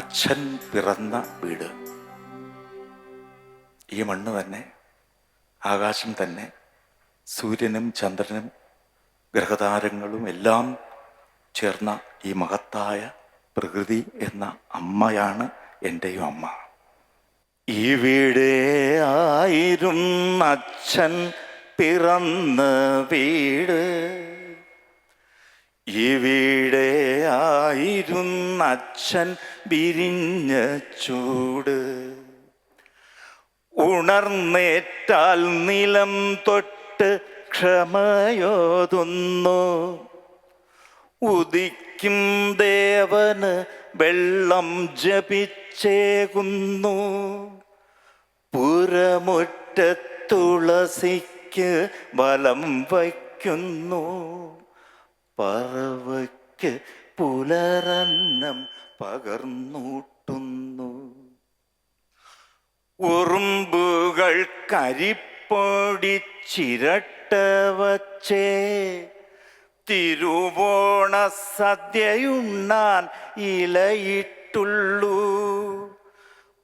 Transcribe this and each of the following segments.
അച്ഛൻ പിറന്ന വീട്. ഈ മണ്ണ് തന്നെ ആകാശം തന്നെ സൂര്യനും ചന്ദ്രനും ഗ്രഹതാരങ്ങളും എല്ലാം ചേർന്ന ഈ മഹത്തായ പ്രകൃതി എന്ന അമ്മയാണ് എന്റെയും അമ്മ. ഈ ഇവിടെ ആയിരുന്ന അച്ഛൻ പിറന്ന വീട്. ഇവിടെ ആയിരുന്ന അച്ഛൻ വിരിഞ്ഞ ചൂട്. ഉണർന്നേറ്റാൽ നിലം തൊട്ട് ക്ഷമയോതുന്നു. ഉദിക്കും ദേവന് വെള്ളം ജപിച്ചേകുന്നു. പുരമുറ്റ തുളസിക്ക് ബലം വയ്ക്കുന്നു. പറവയ്ക്ക് പുലരന്നം പകർന്നൂട്ടുന്നു. ഉറുമ്പുകൾ കരിപ്പൊടി ചിരട്ട വച്ചേ. തിരുവോണ സദ്യയുണ്ണാൻ ഇലയിട്ടുള്ളൂ.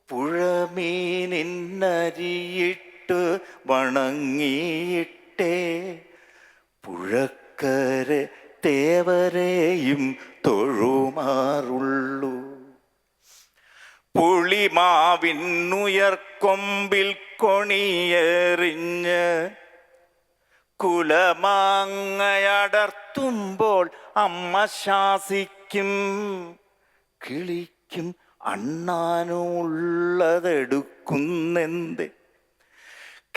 പുഴമീനിന്നരിയിട്ട് വണങ്ങിയിട്ടേ. പുഴക്കരെ തേവരെയും തൊഴുമാറുള്ളൂ. പുളിമാവിന്നുയർക്കൊമ്പിൽ കൊണിയെറിഞ്ഞ് കുലമാങ്ങയടർത്തുമ്പോൾ അമ്മ ശാസിക്കും. കിളിക്കും അണ്ണാനുമുള്ളതെടുക്കുന്നെന്ത്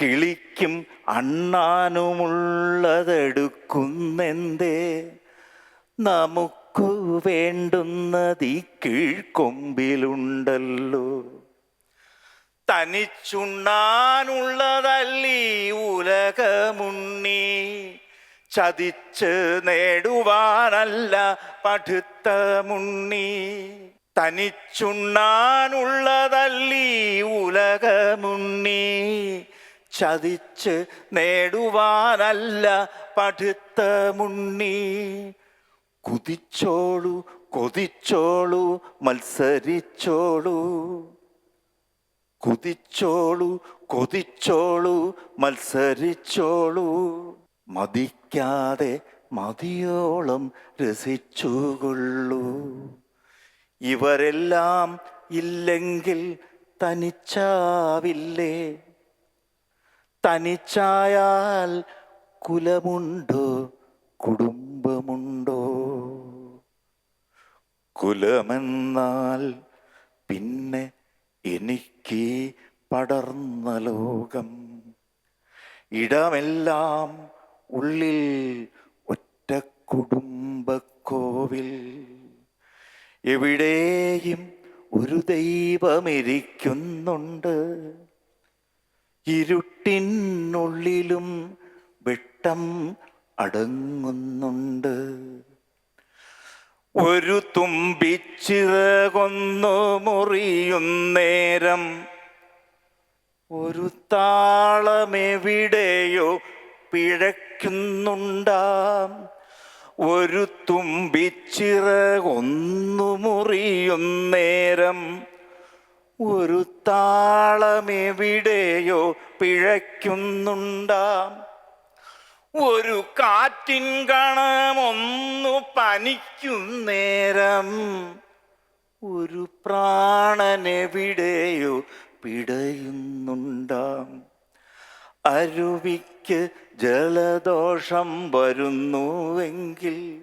കിളിക്കും അണ്ണാനുമുള്ളതെടുക്കുന്നെന്തേ? നമുക്കു വേണ്ടുന്നത് ഈ കീഴ്ക്കൊമ്പിലുണ്ടല്ലോ. തനിച്ചുണ്ണാനുള്ളതല്ലീ ഉലകമുണ്ണി. ചതിച്ച് നേടുവാനല്ല പഠിത്ത മുണ്ണി. തനിച്ചുണ്ണാനുള്ളതല്ലീ ഉലകമുണ്ണി. ചതിച്ച് നേടുവാനല്ല പഠിത്ത മുണ്ണി. കുതിച്ചോളു കൊതിച്ചോളു മത്സരിച്ചോളു. കുതിച്ചോളു കൊതിച്ചോളു മത്സരിച്ചോളു. മതിക്കാതെ മതിയോളം രസിച്ചുകൊള്ളൂ. ഇവരെല്ലാം ഇല്ലെങ്കിൽ തനിച്ചാവില്ലേ? തനിച്ചായാൽ കുലമുണ്ടോ? കുടുംബമുണ്ടോ? കുലമെന്നാൽ പിന്നെ എനിക്ക് പടർന്ന ലോകം. ഇടമെല്ലാം ഉള്ളിൽ ഒറ്റ കുടുംബക്കോവിൽ. എവിടെയും ഒരു ദൈവമിരിക്കുന്നുണ്ട് ഇരുട്ടിനുള്ളിലും വിട്ടം അടങ്ങുന്നുണ്ട്. ഒരു തുമ്പിച്ചിറകൊന്നു മുറിയുന്നേരം ഒരു താളമെവിടെയോ പിഴയ്ക്കുന്നുണ്ടാം. ഒരു തുമ്പിച്ചിറകൊന്നു മുറിയുന്നേരം ഒരു താളമെവിടെയോ പിഴയ്ക്കുന്നുണ്ടാം. ഒരു കാറ്റിൻ കണമൊന്നു പനിക്കുന്നേരം ഒരു പ്രാണനെവിടെയോ പിടയുന്നുണ്ടാം. അരുവിക്ക് ജലദോഷം വരുന്നുവെങ്കിൽ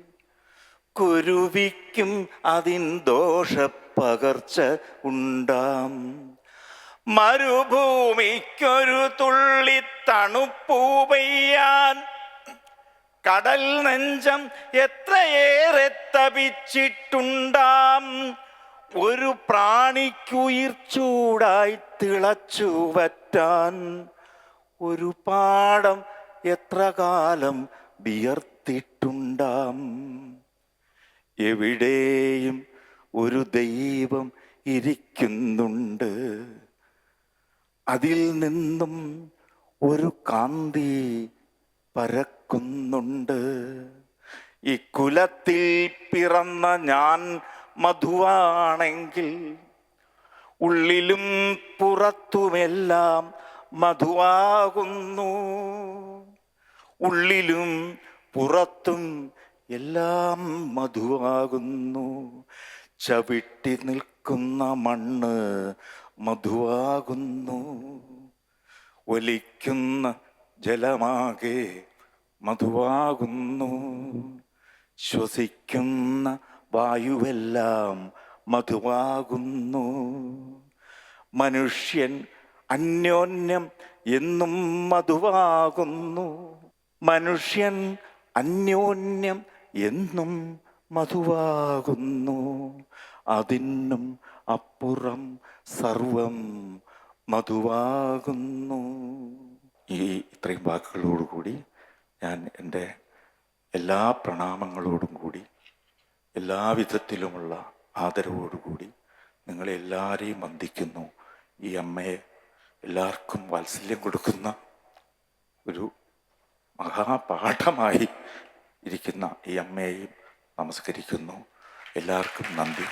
കുരുവിക്കും അതിൻ ദോഷപ്പകർച്ച ഉണ്ടാം. മരുഭൂമിക്കൊരു തുള്ളി തണുപ്പൂ പെയ്യാൻ. കടൽ നെഞ്ചം എത്രയേറെ തപിച്ചിട്ടുണ്ടാം. ഒരു പ്രാണിക്കുയിർ ചൂടായി തിളച്ചു വറ്റാൻ. ഒരു പാടം എത്ര കാലം വിയർത്തിട്ടുണ്ടാം. എവിടെയും ഒരു ദൈവം ഇരിക്കുന്നുണ്ട്. അതിൽ നിന്നും ഒരു കാന്തി പരക്കുന്നുണ്ട്. ഈ കുലത്തിൽ പിറന്ന ഞാൻ മധുവാണെങ്കിൽ ഉള്ളിലും പുറത്തുമെല്ലാം മധുവാകുന്നു. ഉള്ളിലും പുറത്തും എല്ലാം മധുവാകുന്നു. ചവിട്ടി നിൽക്കുന്ന മണ്ണ് മധുവാകുന്നു. ഒലിക്കുന്ന ജലമാകെ മധുവാകുന്നു. ശ്വസിക്കുന്ന വായുവെല്ലാം മധുവാകുന്നു. മനുഷ്യൻ അന്യോന്യം എന്നും മധുവാകുന്നു. മനുഷ്യൻ അന്യോന്യം എന്നും മധുവാകുന്നു. അതിന്നും അപ്പുറം സർവം മധുവാകുന്നു. ഈ ഇത്രയും വാക്കുകളോടുകൂടി ഞാൻ എന്റെ എല്ലാ പ്രണാമങ്ങളോടും കൂടി എല്ലാ വിധത്തിലുമുള്ള ആദരവോടുകൂടി നിങ്ങളെ എല്ലാവരെയും വന്ദിക്കുന്നു. ഈ അമ്മയെ എല്ലാവർക്കും വാത്സല്യം കൊടുക്കുന്ന ഒരു മഹാപാഠമായി ഇരിക്കുന്ന ഈ അമ്മയെയും നമസ്കരിക്കുന്നു. എല്ലാവർക്കും നന്ദി.